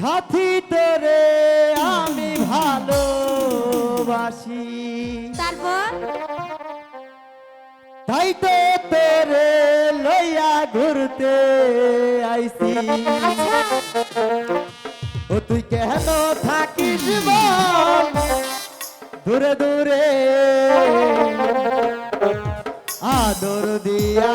সাথী তোরে আমি ভালোবাসি। তারপর? তাই তো তোরে লইয়া ঘুরতে আইছি। ও তুই কেন থাকিস দূরে দূরে। আদর দিয়া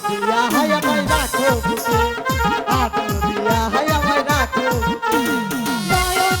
দিয়া হাই আমায় রাখো বুকে আদর দিয়া হাই আমায় রাখো বুকে। নয়ন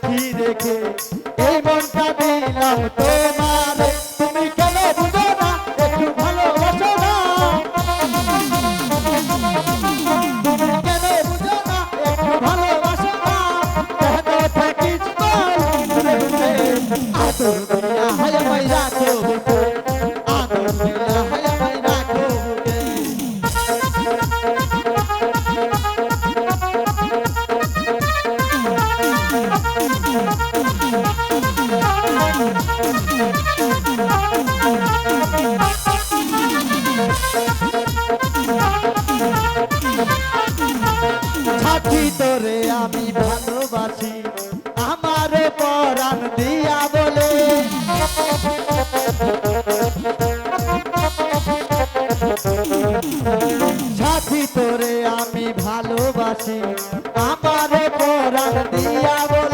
আমি সাথী তোরে আমি ভালোবাসি আমার পরাণ দিয়া বল